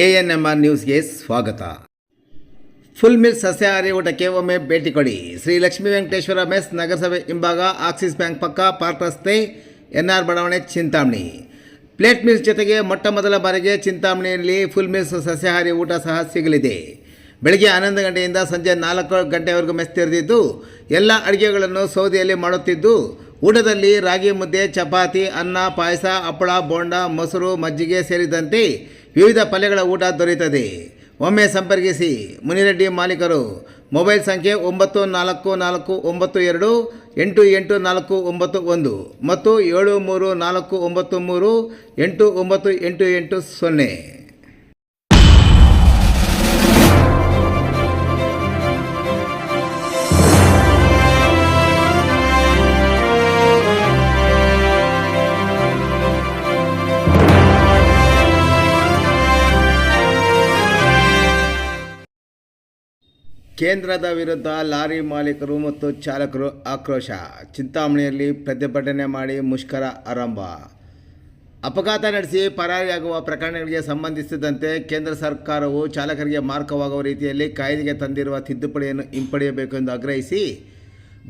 A N M R ನ್ಯೂಸ್ಗೆ ಸ್ವಾಗತ. Full mill ಸಸ್ಯಾಹಾರಿ ಊಟಕ್ಕೆ ಒಮ್ಮೆ ಭೇಟಿ ಕೊಡಿ. ಶ್ರೀ ಲಕ್ಷ್ಮೀ ವೆಂಕಟೇಶ್ವರ ಮೆಸ್ ನಗರಸಭೆ ಹಿಂಭಾಗ, ಆಕ್ಸಿಸ್ ಬ್ಯಾಂಕ್ ಪಕ್ಕ, ಪಾರ್ಕ್ ರಸ್ತೆ ಎನ್ ಆರ್ ಬಡಾವಣೆ, ಚಿಂತಾಮಣಿ. ಪ್ಲೇಟ್ ಮಿಲ್ಸ್ ಜೊತೆಗೆ ಮೊಟ್ಟ ಮೊದಲ ಬಾರಿಗೆ ಚಿಂತಾಮಣಿಯಲ್ಲಿ ಫುಲ್ ಮಿಲ್ಸ್ ಸಸ್ಯಾಹಾರಿ ಊಟ ಸಹ ಸಿಗಲಿದೆ. ಬೆಳಗ್ಗೆ ಹನ್ನೊಂದು ಗಂಟೆಯಿಂದ ಸಂಜೆ ನಾಲ್ಕು ಗಂಟೆವರೆಗೂ ಮೆಸ್ ತೆರೆದಿದ್ದು, ಎಲ್ಲ ಅಡುಗೆಗಳನ್ನು ಸೌದೆಯಲ್ಲಿ ಮಾಡುತ್ತಿದ್ದು, ಊಟದಲ್ಲಿ ರಾಗಿ ಮುದ್ದೆ, ಚಪಾತಿ, ಅನ್ನ, ಪಾಯಸ, ಹಪ್ಪಳ, ಬೋಂಡ, ಮೊಸರು, ಮಜ್ಜಿಗೆ ಸೇರಿದಂತೆ ವಿವಿಧ ಪಲ್ಯಗಳ ಊಟ ದೊರೆಯುತ್ತದೆ. ಒಮ್ಮೆ ಸಂಪರ್ಕಿಸಿ. ಮುನಿರೆಡ್ಡಿ ಮಾಲೀಕರು. ಮೊಬೈಲ್ ಸಂಖ್ಯೆ ಒಂಬತ್ತು ನಾಲ್ಕು ನಾಲ್ಕು ಒಂಬತ್ತು ಎರಡು ಎಂಟು ಎಂಟು ನಾಲ್ಕು ಒಂಬತ್ತು ಒಂದು ಮತ್ತು ಏಳು ಮೂರು ನಾಲ್ಕು ಒಂಬತ್ತು ಮೂರು ಎಂಟು ಒಂಬತ್ತು ಎಂಟು ಎಂಟು ಸೊನ್ನೆ. ಕೇಂದ್ರದ ವಿರುದ್ಧ ಲಾರಿ ಮಾಲೀಕರು ಮತ್ತು ಚಾಲಕರು ಆಕ್ರೋಶ. ಚಿಂತಾಮಣಿಯಲ್ಲಿ ಪ್ರತಿಭಟನೆ ಮಾಡಿ ಮುಷ್ಕರ ಆರಂಭ. ಅಪಘಾತ ನಡೆಸಿ ಪರಾರಿಯಾಗುವ ಪ್ರಕರಣಗಳಿಗೆ ಸಂಬಂಧಿಸಿದಂತೆ ಕೇಂದ್ರ ಸರ್ಕಾರವು ಚಾಲಕರಿಗೆ ಮಾರ್ಕವಾಗುವ ರೀತಿಯಲ್ಲಿ ಕಾಯ್ದೆಗೆ ತಂದಿರುವ ತಿದ್ದುಪಡಿಯನ್ನು ಹಿಂಪಡೆಯಬೇಕು ಎಂದು ಆಗ್ರಹಿಸಿ,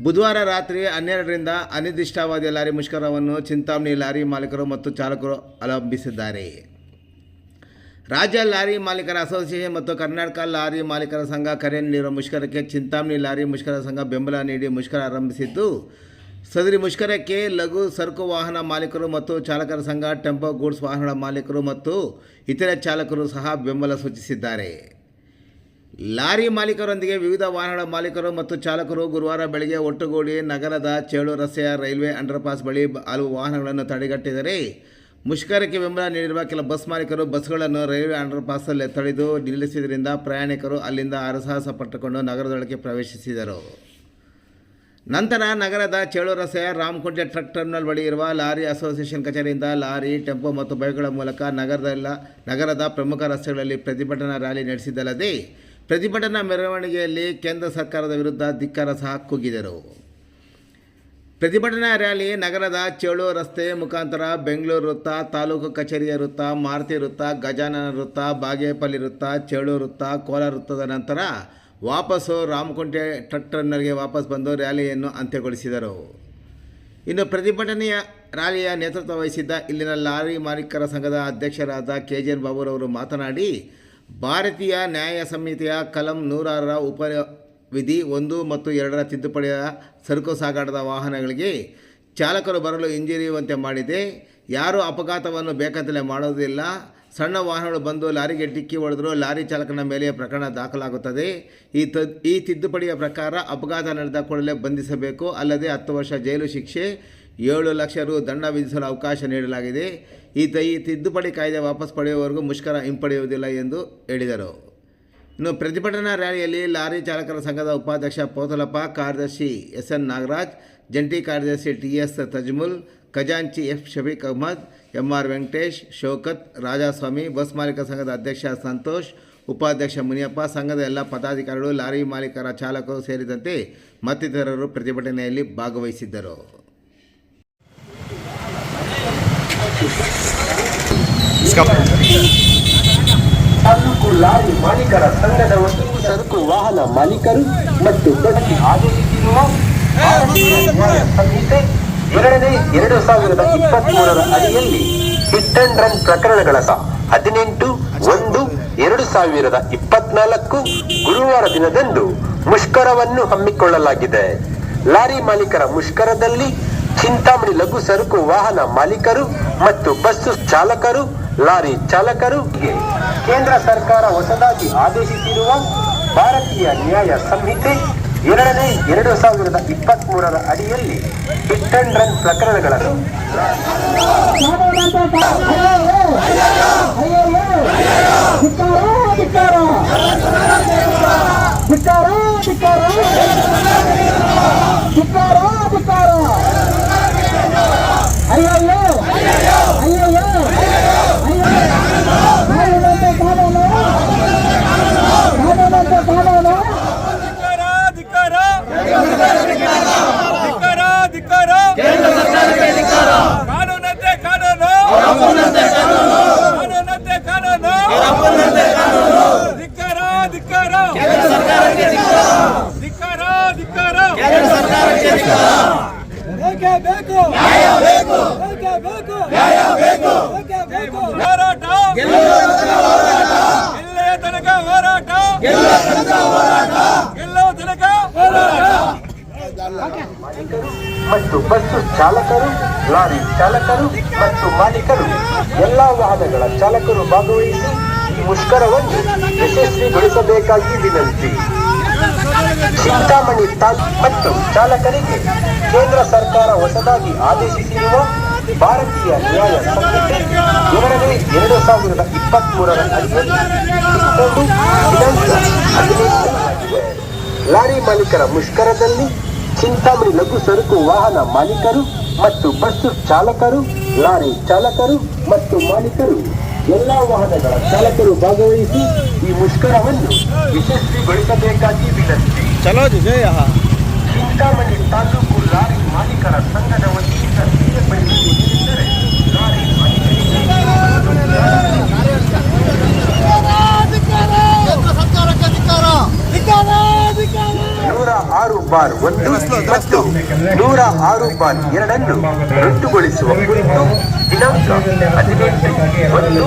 ಬುಧವಾರ ರಾತ್ರಿ ಹನ್ನೆರಡರಿಂದ ಅನಿರ್ದಿಷ್ಟಾವಧಿಯ ಲಾರಿ ಮುಷ್ಕರವನ್ನು ಚಿಂತಾಮಣಿ ಲಾರಿ ಮಾಲೀಕರು ಮತ್ತು ಚಾಲಕರು ಆರಂಭಿಸಿದ್ದಾರೆ ರಾಜ್ಯ ಲಾರಿ ಮಾಲೀಕರ ಅಸೋಸಿಯೇಷನ್ ಮತ್ತು ಕರ್ನಾಟಕ ಲಾರಿ ಮಾಲೀಕರ ಸಂಘ ಕರೆ ನೀಡಿರುವ ಮುಷ್ಕರಕ್ಕೆ ಚಿಂತಾಮಣಿ ಲಾರಿ ಮುಷ್ಕರ ಸಂಘ ಬೆಂಬಲ ನೀಡಿ ಮುಷ್ಕರ ಆರಂಭಿಸಿದ್ದು. ಸದರಿ ಮುಷ್ಕರಕ್ಕೆ ಲಘು ಸರಕು ವಾಹನ ಮಾಲೀಕರು ಮತ್ತು ಚಾಲಕರ ಸಂಘ, ಟೆಂಪೋ, ಗೂಡ್ಸ್ ವಾಹನಗಳ ಮಾಲೀಕರು ಮತ್ತು ಇತರ ಚಾಲಕರು ಸಹ ಬೆಂಬಲ ಸೂಚಿಸಿದ್ದಾರೆ. ಲಾರಿ ಮಾಲೀಕರೊಂದಿಗೆ ವಿವಿಧ ವಾಹನಗಳ ಮಾಲೀಕರು ಮತ್ತು ಚಾಲಕರು ಗುರುವಾರ ಬೆಳಗ್ಗೆ ಒಟ್ಟುಗೂಡಿ ನಗರದ ಚೇಳು ರಸ್ತೆಯ ರೈಲ್ವೆ ಅಂಡರ್ಪಾಸ್ ಬಳಿ ಹಲವು ವಾಹನಗಳನ್ನು ತಡೆಗಟ್ಟಿದರೆ ಮುಷ್ಕರಕ್ಕೆ ಬೆಂಬಲ ನೀಡಿರುವ ಕೆಲ ಬಸ್ ಮಾಲೀಕರು ಬಸ್ಗಳನ್ನು ರೈಲ್ವೆ ಅಂಡರ್ಪಾಸಲ್ಲಿ ತಡೆದು ನಿಲ್ಲಿಸಿದ್ದರಿಂದ ಪ್ರಯಾಣಿಕರು ಅಲ್ಲಿಂದ ಹರಸಾಹಸ ಪಟ್ಟುಕೊಂಡು ನಗರದೊಳಗೆ ಪ್ರವೇಶಿಸಿದರು. ನಂತರ ನಗರದ ಚೇಳು ರಸ್ತೆಯ ರಾಮಕುಂಟೆ ಟ್ರಕ್ ಟರ್ಮಿನಲ್ ಬಳಿ ಇರುವ ಲಾರಿ ಅಸೋಸಿಯೇಷನ್ ಕಚೇರಿಯಿಂದ ಲಾರಿ, ಟೆಂಪೋ ಮತ್ತು ಬೈಕ್ಗಳ ಮೂಲಕ ನಗರದಲ್ಲ, ನಗರದ ಪ್ರಮುಖ ರಸ್ತೆಗಳಲ್ಲಿ ಪ್ರತಿಭಟನಾ ರ್ಯಾಲಿ ನಡೆಸಿದ್ದಲ್ಲದೆ, ಪ್ರತಿಭಟನಾ ಮೆರವಣಿಗೆಯಲ್ಲಿ ಕೇಂದ್ರ ಸರ್ಕಾರದ ವಿರುದ್ಧ ಧಿಕ್ಕಾರ ಸಹ ಕೂಗಿದರು ಪ್ರತಿಭಟನಾ ರ್ಯಾಲಿ ನಗರದ ಚೇಳು ರಸ್ತೆ ಮುಖಾಂತರ ಬೆಂಗಳೂರು ವೃತ್ತ, ತಾಲೂಕು ಕಚೇರಿಯ ವೃತ್ತ, ಮಾರುತಿ ವೃತ್ತ, ಗಜಾನನ ವೃತ್ತ, ಬಾಗೇಪಲ್ಲಿ ವೃತ್ತ ಚೇಳು ವೃತ್ತ, ಕೋಲಾರ ವೃತ್ತದ ನಂತರ ವಾಪಸ್ಸು ರಾಮಕುಂಟೆ ಟರ್ಮಿನಲ್ಗೆ ವಾಪಸ್ ಬಂದು ರ್ಯಾಲಿಯನ್ನು ಅಂತ್ಯಗೊಳಿಸಿದರು. ಇನ್ನು ಪ್ರತಿಭಟನೆಯ ರ್ಯಾಲಿಯ ನೇತೃತ್ವ ವಹಿಸಿದ್ದ ಇಲ್ಲಿನ ಲಾರಿ ಮಾಲೀಕರ ಸಂಘದ ಅಧ್ಯಕ್ಷರಾದ ಕೆ ಜಿ ಎನ್ ಬಾಬುರವರು ಮಾತನಾಡಿ, ಭಾರತೀಯ ನ್ಯಾಯ ಸಮಿತಿಯ ಕಲಂ ನೂರಾರರ ಉಪ ವಿಧಿ ಒಂದು ಮತ್ತು ಎರಡರ ತಿದ್ದುಪಡಿಯ ಸರಕು ಸಾಗಾಟದ ವಾಹನಗಳಿಗೆ ಚಾಲಕರು ಬರಲು ಹಿಂಜರಿಯುವಂತೆ ಮಾಡಿದೆ. ಯಾರು ಅಪಘಾತವನ್ನು ಬೇಕಂತಲೇ ಮಾಡೋದಿಲ್ಲ ಸಣ್ಣ ವಾಹನಗಳು ಬಂದು ಲಾರಿಗೆ ಡಿಕ್ಕಿ ಹೊಡೆದರೂ ಲಾರಿ ಚಾಲಕನ ಮೇಲೆ ಪ್ರಕರಣ ದಾಖಲಾಗುತ್ತದೆ. ಈ ತ, ಈ ತಿದ್ದುಪಡಿಯ ಪ್ರಕಾರ ಅಪಘಾತ ನಡೆದ ಕೂಡಲೇ ಬಂಧಿಸಬೇಕು. ಅಲ್ಲದೆ ಹತ್ತು ವರ್ಷ ಜೈಲು ಶಿಕ್ಷೆ, ಏಳು ಲಕ್ಷ ರು ದಂಡ ವಿಧಿಸಲು ಅವಕಾಶ ನೀಡಲಾಗಿದೆ. ಈತ ಈ ತಿದ್ದುಪಡಿ ಕಾಯ್ದೆ ವಾಪಸ್ ಪಡೆಯುವವರೆಗೂ ಮುಷ್ಕರ ಹಿಂಪಡೆಯುವುದಿಲ್ಲ ಎಂದು ಹೇಳಿದರು. ಇನ್ನು ಪ್ರತಿಭಟನಾ ರ್ಯಾಲಿಯಲ್ಲಿ ಲಾರಿ ಚಾಲಕರ ಸಂಘದ ಉಪಾಧ್ಯಕ್ಷ ಪೋತಲಪ್ಪ, ಕಾರ್ಯದರ್ಶಿ ಎಸ್ ಎನ್ ನಾಗರಾಜ್, ಜಂಟಿ ಕಾರ್ಯದರ್ಶಿ ಟಿ ಎಸ್ ತಜ್ಮುಲ್, ಖಜಾಂಚಿ F Shafeeq Ahmed M R Venkatesh, Shaukat Rajaswamy, bus ಮಾಲೀಕ ಸಂಘದ ಅಧ್ಯಕ್ಷ ಸಂತೋಷ್, ಉಪಾಧ್ಯಕ್ಷ ಮುನಿಯಪ್ಪ, ಸಂಘದ ಎಲ್ಲ ಪದಾಧಿಕಾರಿಗಳು, ಲಾರಿ ಮಾಲೀಕರ ಚಾಲಕರು ಸೇರಿದಂತೆ ಮತ್ತಿತರರು ಪ್ರತಿಭಟನೆಯಲ್ಲಿ ಭಾಗವಹಿಸಿದ್ದರು. ತಾಲೂಕು ಲಾರಿ ಮಾಲೀಕರ ಸಂಘದ ವತಿಯಿಂದ ಸರಕು ವಾಹನ ಮಾಲೀಕರು ಮತ್ತು ಭಾರತೀಯ ನ್ಯಾಯ ಸಂಹಿತೆ ಎರಡನೇ ಎರಡು ಸಾವಿರದ ಇಪ್ಪತ್ತ್ ಮೂರರ ಅಡಿಯಲ್ಲಿ ಹಿಟ್ ಅಂಡ್ ರನ್ ಪ್ರಕರಣಗಳ ಹದಿನೆಂಟು, ಒಂದು, ಎರಡು ಸಾವಿರದ ಇಪ್ಪತ್ನಾಲ್ಕು ಗುರುವಾರ ದಿನದಂದು ಮುಷ್ಕರವನ್ನು ಹಮ್ಮಿಕೊಳ್ಳಲಾಗಿದೆ. ಲಾರಿ ಮಾಲೀಕರ ಮುಷ್ಕರದಲ್ಲಿ ಚಿಂತಾಮಣಿ ಲಘು ಸರಕು ವಾಹನ ಮಾಲೀಕರು ಮತ್ತು ಬಸ್ಸು ಚಾಲಕರು ಲಾರಿ ಚಾಲಕರು ಕೇಂದ್ರ ಸರ್ಕಾರ ಹೊಸದಾಗಿ ಆದೇಶಿಸಿರುವ ಭಾರತೀಯ ನ್ಯಾಯ ಸಂಹಿತೆ ಎರಡನೇ ಎರಡು ಸಾವಿರದ ಇಪ್ಪತ್ತ್ ಮೂರರ ಅಡಿಯಲ್ಲಿ ಹಿಟ್ ಅಂಡ್ ರನ್ ಪ್ರಕರಣಗಳನ್ನು ಧಿಕ್ಕಾರ ಧಿಕ್ಕಾರ ಧಿಕ್ಕಾರ ಕಾನೂನಂತೆ ಕಾನೂನು ಕಾನೂನಂತೆ ಕಾನೂನು ಬೇಕೇ ಬೇಕು ನ್ಯಾಯ ಬೇಕು ಬೇಕೇ ಬೇಕು ನ್ಯಾಯ ಬೇಕು ಬೇಕೇ ಬೇಕು ಹೋರಾಟ ಗೆಲ್ಲುವ ತನಕ ಹೋರಾಟ ಗೆಲ್ಲುವ ತನಕ ಹೋರಾಟ ಗೆಲ್ಲುವ ತನಕ ಹೋರಾಟ ಮತ್ತು ಬಸ್ಸು ಚಾಲಕರು, ಲಾರಿ ಚಾಲಕರು ಮತ್ತು ಮಾಲೀಕರು ಎಲ್ಲಾ ವಾಹನಗಳ ಚಾಲಕರು ಭಾಗವಹಿಸಿ ಈ ಮುಷ್ಕರವನ್ನು ಯಶಸ್ವಿಗೊಳಿಸಬೇಕಾಗಿ ವಿನಂತಿ. ಚಿಂತಾಮಣಿ ತಾಲ್ ಮತ್ತು ಚಾಲಕರಿಗೆ ಕೇಂದ್ರ ಸರ್ಕಾರ ಹೊಸದಾಗಿ ಆದೇಶಿಸಿರುವ ಭಾರತೀಯ ನ್ಯಾಯ ಸಂಹಿತೆ ಎರಡನೇ ಎರಡು ಸಾವಿರದ ಇಪ್ಪತ್ತ್ ಮೂರರ ಲಾರಿ ಮಾಲೀಕರ ಮುಷ್ಕರದಲ್ಲಿ ಚಿಂತಾಮಣಿ ಲಘು ಸರಕು ವಾಹನ ಮಾಲೀಕರು ಮತ್ತು ಬಸ್ಸು ಚಾಲಕರು ಲಾರಿ ಚಾಲಕರು ಮತ್ತು ಮಾಲೀಕರು ಎಲ್ಲಾ ವಾಹನಗಳ ಚಾಲಕರು ಭಾಗವಹಿಸಿ ಈ ಮುಷ್ಕರವನ್ನು ಯಶಸ್ವಿಗೊಳಿಸಬೇಕಾಗಿ ವಿನಂತಿ ಚಲೋ ಚಿಂತಾಮಣಿ ತಾಲೂಕು ಲಾರಿ ಮಾಲೀಕರ ಸಂಘದ ವತಿಯಿಂದ ತಿಳಿಯಪಡಿಸುವುದೇನೆಂದರೆ ಲಾರಿ ನೂರ ಆರು ಬಾರ್ ಒಂದು ಮತ್ತು ನೂರ ಆರು ಬಾರ್ ಎರಡನ್ನು ರದ್ದುಗೊಳಿಸುವ ಕುರಿತು ದಿನಾಂಕ ಹದಿನೆಂಟು ಒಂದು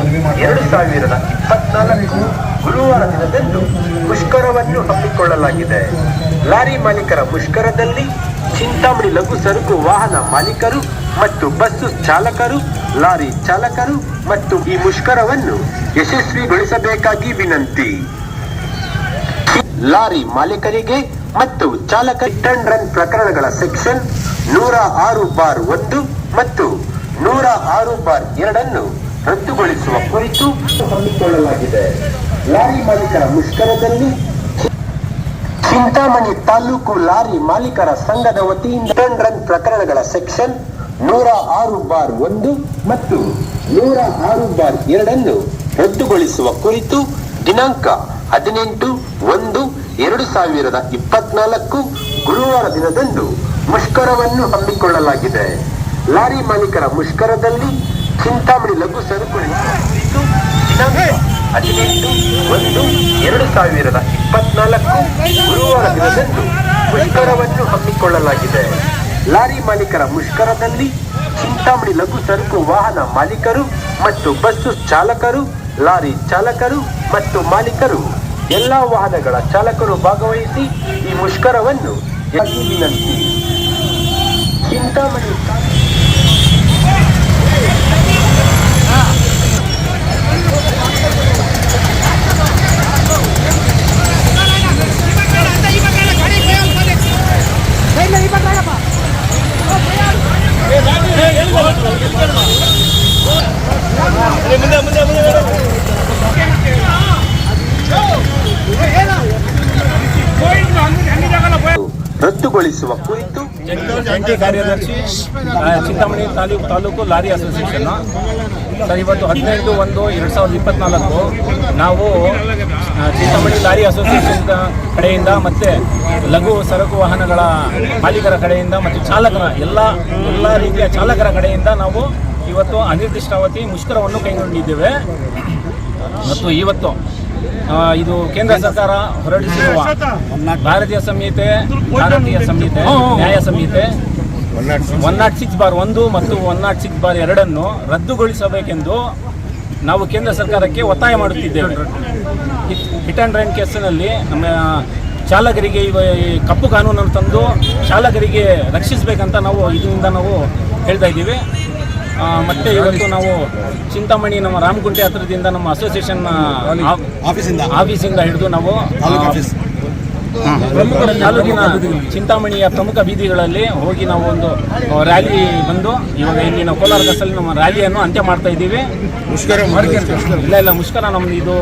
ಎರಡು ಸಾವಿರದ ಇಪ್ಪತ್ನಾಲ್ಕು ಗುರುವಾರ ದಿನದಂದು ಮುಷ್ಕರವನ್ನು ಹಮ್ಮಿಕೊಳ್ಳಲಾಗಿದೆ. ಲಾರಿ ಮಾಲೀಕರ ಮುಷ್ಕರದಲ್ಲಿ ಚಿಂತಾಮಣಿ ಲಘು ಸರಕು ವಾಹನ ಮಾಲೀಕರು ಮತ್ತು ಬಸ್ಸು ಚಾಲಕರು ಲಾರಿ ಚಾಲಕರು ಮತ್ತು ಈ ಮುಷ್ಕರವನ್ನು ಯಶಸ್ವಿಗೊಳಿಸಬೇಕಾಗಿ ವಿನಂತಿ. ಲಾರಿ ಮಾಲೀಕರಿಗೆ ಮತ್ತು ಚಾಲಕ ಅಂಡ್ ರನ್ ಪ್ರಕರಣಗಳ ಸೆಕ್ಷನ್ ನೂರ ಆರು ಬಾರ್ ಒಂದು ಮತ್ತು ನೂರ ಆರು ಬಾರ್ ಎರಡನ್ನು ರದ್ದುಗೊಳಿಸುವ ಕುರಿತು ಹಮ್ಮಿಕೊಳ್ಳಲಾಗಿದೆ. ಲಾರಿ ಮಾಲೀಕರ ಮುಷ್ಕರದಲ್ಲಿ ಚಿಂತಾಮಣಿ ತಾಲೂಕು ಲಾರಿ ಮಾಲೀಕರ ಸಂಘದ ವತಿಯಿಂದ ಅಂಡ್ ರನ್ ಪ್ರಕರಣಗಳ ಸೆಕ್ಷನ್ ನೂರ ಆರು ಬಾರ್ ಒಂದು ಮತ್ತು ನೂರ ಆರು ಬಾರ್ ಎರಡನ್ನು ರದ್ದುಗೊಳಿಸುವ ಕುರಿತು ದಿನಾಂಕ ಹದಿನೆಂಟು ಒಂದು ಎರಡು ಸಾವಿರದ ಇಪ್ಪತ್ನಾಲ್ಕು ಗುರುವಾರ ದಿನದಂದು ಮುಷ್ಕರವನ್ನು ಹಮ್ಮಿಕೊಳ್ಳಲಾಗಿದೆ. ಲಾರಿ ಮಾಲೀಕರ ಮುಷ್ಕರದಲ್ಲಿ ಚಿಂತಾಮಣಿ ಲಘು ಸರಕು ಹದಿನೆಂಟು ಒಂದು ಎರಡು ಸಾವಿರದ ಇಪ್ಪತ್ನಾಲ್ಕು ಗುರುವಾರ ದಿನದಂದು ಮುಷ್ಕರವನ್ನು ಹಮ್ಮಿಕೊಳ್ಳಲಾಗಿದೆ. ಲಾರಿ ಮಾಲೀಕರ ಮುಷ್ಕರದಲ್ಲಿ ಚಿಂತಾಮಣಿ ಲಘು ಸರಕು ವಾಹನ ಮಾಲೀಕರು ಮತ್ತು ಬಸ್ಸು ಚಾಲಕರು, ಲಾರಿ ಚಾಲಕರು ಮತ್ತು ಮಾಲೀಕರು ಎಲ್ಲಾ ವಾಹನಗಳ ಚಾಲಕರು ಭಾಗವಹಿಸಿ ಈ ಮುಷ್ಕರವನ್ನು ವಿನಂತಿ. ಚಿಂತಾಮಣಿ ಜಂಟಿ ಕಾರ್ಯದರ್ಶಿ Chintamani taluk taluk lorry association. Sir ಇವತ್ತು ಹದಿನೆಂಟು ಒಂದು ಎರಡು ಸಾವಿರದ ಇಪ್ಪತ್ನಾಲ್ಕು ನಾವು ಚಿಂತಾಮಣಿ ಲಾರಿ ಅಸೋಸಿಯೇಷನ್ ಕಡೆಯಿಂದ ಮತ್ತು ಲಘು ಸರಕು ವಾಹನಗಳ ಮಾಲೀಕರ ಕಡೆಯಿಂದ ಮತ್ತು ಚಾಲಕರ ಎಲ್ಲ ಎಲ್ಲ ರೀತಿಯ ಚಾಲಕರ ಕಡೆಯಿಂದ ನಾವು ಇವತ್ತು ಅನಿರ್ದಿಷ್ಟಾವಧಿ ಮುಷ್ಕರವನ್ನು ಕೈಗೊಂಡಿದ್ದೇವೆ. ಮತ್ತು ಇವತ್ತು ಇದು ಕೇಂದ್ರ ಸರ್ಕಾರ ಹೊರಡಿಸಿರುವ ಭಾರತೀಯ ಸಂಹಿತೆ ಭಾರತೀಯ ಸಂಹಿತೆ ನ್ಯಾಯ ಸಂಹಿತೆ ಒನ್ ನಾಟ್ ಸಿಕ್ಸ್ ಬಾರ್ ಒಂದು ಮತ್ತು ಒನ್ ನಾಟ್ ಸಿಕ್ಸ್ ಬಾರ್ ಎರಡನ್ನು ರದ್ದುಗೊಳಿಸಬೇಕೆಂದು ನಾವು ಕೇಂದ್ರ ಸರ್ಕಾರಕ್ಕೆ ಒತ್ತಾಯ ಮಾಡುತ್ತಿದ್ದೇವೆ. ಹಿಟ್- ಆ್ಯಂಡ್ ರೈನ್ ಕೇಸಿನಲ್ಲಿ ನಮ್ಮ ಚಾಲಕರಿಗೆ ಇವ ಈ ಕಪ್ಪು ಕಾನೂನನ್ನು ತಂದು ಚಾಲಕರಿಗೆ ರಕ್ಷಿಸಬೇಕಂತ ನಾವು ಇದರಿಂದ ನಾವು ಹೇಳ್ತಾ ಇದ್ದೀವಿ. ಮತ್ತೆ ಇವತ್ತು ನಾವು ಚಿಂತಾಮಣಿ ನಮ್ಮ ರಾಮಗುಂಟೆ ಹತ್ರದಿಂದ ನಮ್ಮ ಅಸೋಸಿಯೇಷನ್ ಆಫೀಸಿಂದ? ಆಫೀಸಿಂದ ಹಿಡಿದು ನಾವು ಪ್ರಮುಖ ತಾಲೂಕಿನ ಚಿಂತಾಮಣಿಯ ಪ್ರಮುಖ ಬೀದಿಗಳಲ್ಲಿ ಹೋಗಿ ನಾವು ಒಂದು ರ್ಯಾಲಿ ಬಂದು ಇವಾಗ ಇಲ್ಲಿ ನಾವು ಕೋಲಾರ ಕಸಲ್ಲಿ ನಮ್ಮ ರ್ಯಾಲಿಯನ್ನು ಅಂತ್ಯ ಮಾಡ್ತಾ ಇದ್ದೀವಿ. ಮುಷ್ಕರ ಇಲ್ಲ ಇಲ್ಲ ಮುಷ್ಕರ ನಮ್ದು ಇದು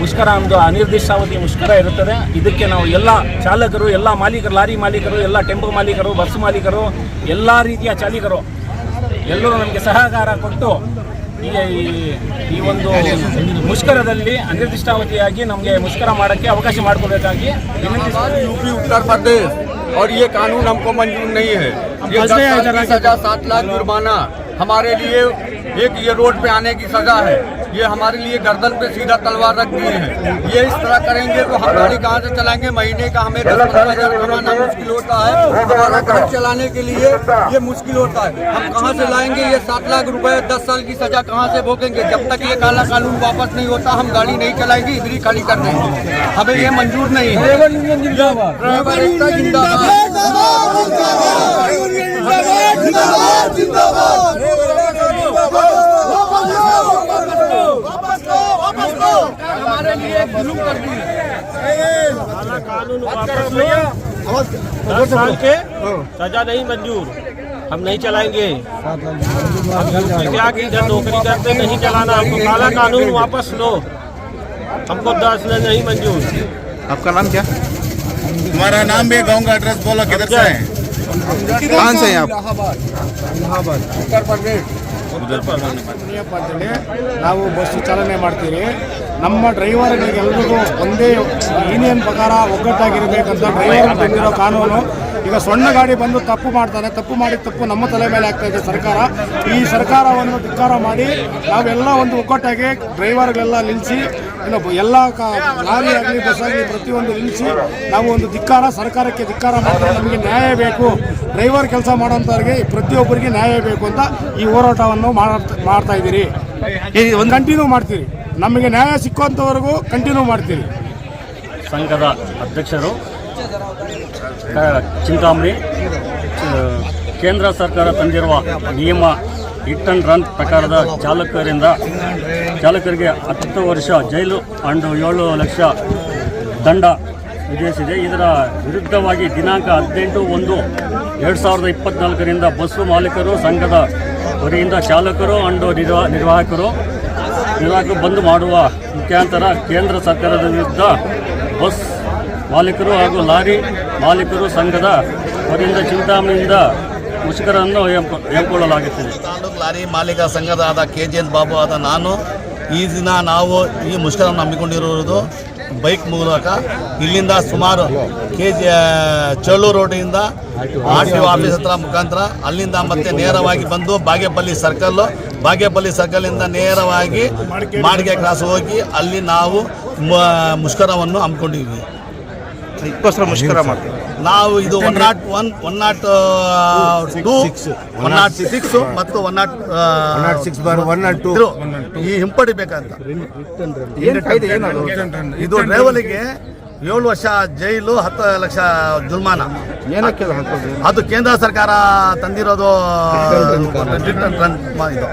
ಮುಷ್ಕರ ಒಂದು ಅನಿರ್ದಿಷ್ಟಾವಧಿ ಮುಷ್ಕರ ಇರುತ್ತದೆ. ಇದಕ್ಕೆ ನಾವು ಎಲ್ಲ ಚಾಲಕರು ಎಲ್ಲ ಮಾಲೀಕರು ಲಾರಿ ಮಾಲೀಕರು ಎಲ್ಲ ಟೆಂಪೋ ಮಾಲೀಕರು ಬಸ್ ಮಾಲೀಕರು ಎಲ್ಲ ರೀತಿಯ ಚಾಲಕರು ಎಲ್ಲರೂ ನಮಗೆ ಸಹಕಾರ ಕೊಟ್ಟು ಈ ಈ- ಈ ಒಂದು ಮುಷ್ಕರದಲ್ಲಿ ಅನಿರ್ದಿಷ್ಟಾವಧಿಯಾಗಿ ನಮಗೆ ಮುಷ್ಕರ ಮಾಡೋಕ್ಕೆ ಅವಕಾಶ ಮಾಡಿಕೊಡಬೇಕಾಗಿ ವಿನಂತಿಸ್ತೀನಿ. यूपी उत्तर प्रदेश और ये कानून हमको मंजूर नहीं है ये फंस दस गए हैं साल जरा की सजा सात लाख जुर्माना हमारे लिए एक ये रोड पे आने की सजा है ये हमारे लिए गर्दन पे सीधा तलवार रख दिए हैं। ये इस तरह करेंगे तो हम गाड़ी कहाँ से चलाएँगे? महीने का हमें दस पंद्रह हज़ार कमाना मुश्किल होता है। हमारा घर चलाने के लिए ये मुश्किल होता है। हम कहाँ से लाएँगे? ये सात लाख रुपए दस साल की सजा कहाँ से भोगेंगे? जब तक ये काला कानून वापस नहीं होता हम गाड़ी नहीं चलाएँगे इधर खाली कर देंगे। हमें ये मंजूर नहीं है। ड्राइवर एकता जिंदाबाद। हमारे लिए जुलूम कर दिए। दस साल के सजा नहीं मंजूर। हम नहीं चलाएँगे। हम क्या कि इधर नौकरी करते नहीं चलाना। हमको काला कानून वापस लो। हमको दस नहीं मंजूर। आपका नाम क्या? तुम्हारा नाम भी गाँव का एड्रेस बोला किधर से है? कहाँ से हैं आप? ಅಂತೇಳಿ ನಾವು ಬಸ್ ಚಾಲನೆ ಮಾಡ್ತೀವಿ ನಮ್ಮ ಡ್ರೈವರ್ಗಳಿಗೆ ಎಲ್ರಿಗೂ ಒಂದೇ ಯೂನಿಯನ್ ಪ್ರಕಾರ ಒಗ್ಗಟ್ಟಾಗಿರಬೇಕಂತ ಡ್ರೈವರ್ ಬಂದಿರೋ ಕಾನೂನು. ಈಗ ಸಣ್ಣ ಗಾಡಿ ಬಂದು ತಪ್ಪು ಮಾಡ್ತಾನೆ. ತಪ್ಪು ಮಾಡಿ ತಪ್ಪು ನಮ್ಮ ತಲೆ ಮೇಲೆ ಆಗ್ತಾ ಇದೆ ಸರ್ಕಾರ. ಈ ಸರ್ಕಾರವನ್ನು ಧಿಕ್ಕಾರ ಮಾಡಿ ನಾವೆಲ್ಲ ಒಂದು ಒಗ್ಗಟ್ಟಾಗಿ ಡ್ರೈವರ್ಗಳೆಲ್ಲ ನಿಲ್ಲಿಸಿ ಇನ್ನು ಬ- ಎಲ್ಲ ಲಾರಿ ಆಗಲಿ ಬಸ್ ಆಗಲಿ ಪ್ರತಿಯೊಂದು ನಿಲ್ಲಿಸಿ ನಾವು ಒಂದು ಧಿಕ್ಕಾರ ಸರ್ಕಾರಕ್ಕೆ ಧಿಕ್ಕಾರ ಮಾಡಿ ನಮಗೆ ನ್ಯಾಯ ಬೇಕು. ಡ್ರೈವರ್ ಕೆಲಸ ಮಾಡೋಂಥವ್ರಿಗೆ ಪ್ರತಿಯೊಬ್ಬರಿಗೆ ನ್ಯಾಯ ಬೇಕು ಅಂತ ಈ ಹೋರಾಟವನ್ನು ಮಾಡ್ತಾ- ಇದ್ದೀರಿ. ಒಂದು ಕಂಟಿನ್ಯೂ ಮಾಡ್ತೀರಿ. ನಮಗೆ ನ್ಯಾಯ ಸಿಕ್ಕುವಂಥವರೆಗೂ ಕಂಟಿನ್ಯೂ ಮಾಡ್ತೀರಿ. ಸಂಘದ ಅಧ್ಯಕ್ಷರು ಚಿಂತಾಮಣಿ ಕೇಂದ್ರ ಸರ್ಕಾರ ತಂದಿರುವ ನಿಯಮ ಹಿಟ್ ಅಂಡ್ ರನ್ ಪ್ರಕಾರದ ಚಾಲಕರಿಂದ ಚಾಲಕರಿಗೆ ಹತ್ತು ವರ್ಷ ಜೈಲು ಅಂಡ್ ಏಳು ಲಕ್ಷ ದಂಡ ವಿಧಿಸಿದೆ. ಇದರ ವಿರುದ್ಧವಾಗಿ ದಿನಾಂಕ ಹದಿನೆಂಟು ಒಂದು ಎರಡು ಸಾವಿರದ ಇಪ್ಪತ್ನಾಲ್ಕರಿಂದ ಬಸ್ಸು ಮಾಲೀಕರು, ಸಂಘದ ವರಿಯಿಂದ ಚಾಲಕರು ಅಂಡ್ ನಿರ್ವಾ, ನಿರ್ವಾಹಕರು ನಿರ್ವಾಹಕರು ಬಂದ್ ಮಾಡುವ ಮುಖಾಂತರ ಕೇಂದ್ರ ಸರ್ಕಾರದ ವಿರುದ್ಧ ಬಸ್ ಮಾಲೀಕರು ಹಾಗೂ ಲಾರಿ ಮಾಲೀಕರು ಸಂಘದ ವರಿಯಿಂದ ಚಿಂತಾಮಣಿಯಿಂದ ಮುಷ್ಕರನ್ನು ಹೇಳ್ಕೊಳ್ಳಲಾಗುತ್ತಿದೆ ಲಾರಿ ಮಾಲೀಕ ಸಂಘದ ಆದ ಕೆ. ಜಿ. ಎನ್. ಬಾಬು ಆದ ನಾನು ಈ ದಿನ ನಾವು ಈ ಮುಷ್ಕರವನ್ನು ಹಮ್ಮಿಕೊಂಡಿರುವುದು ಬೈಕ್ ಮೂಲಕ. ಇಲ್ಲಿಂದ ಸುಮಾರು ಕೆ ಜಿ ಚಳ್ಳೂರು ರೋಡಿಂದ ಆರ್ ಟಿ ಒ ಆಫೀಸ್ ಹತ್ರ ಮುಖಾಂತರ. ಅಲ್ಲಿಂದ ಮತ್ತೆ ನೇರವಾಗಿ ಬಂದು ಬಾಗೇಪಲ್ಲಿ ಸರ್ಕಲ್ಲು ಬಾಗೇಪಲ್ಲಿ ಸರ್ಕಲಿಂದ ನೇರವಾಗಿ ಮಾಡಿಗೆ ಕ್ರಾಸ್ ಹೋಗಿ ಅಲ್ಲಿ ನಾವು ಮುಷ್ಕರವನ್ನು ಹಮ್ಮಿಕೊಂಡಿದ್ವಿ. ಇದಕ್ಕೋಸ್ಕರ ಮುಷ್ಕರ ಮಾಡ್ತೀವಿ. ನಾವು ಇದು one nought one one nought two one nought six ಮತ್ತು one nought nought six bar one nought two ಈ ಹಿಂಪಡಿಬೇಕಂತ ಇದು ಡ್ರೈವರಿಗೆ ಏಳು ವರ್ಷ ಜೈಲು ಹತ್ತು ಲಕ್ಷ ಜುಲ್ಮಾನ. ಏನಕ್ಕೆ ಅದು ಅದು ಕೇಂದ್ರ ಸರ್ಕಾರ ತಂದಿರೋದು ಇದು.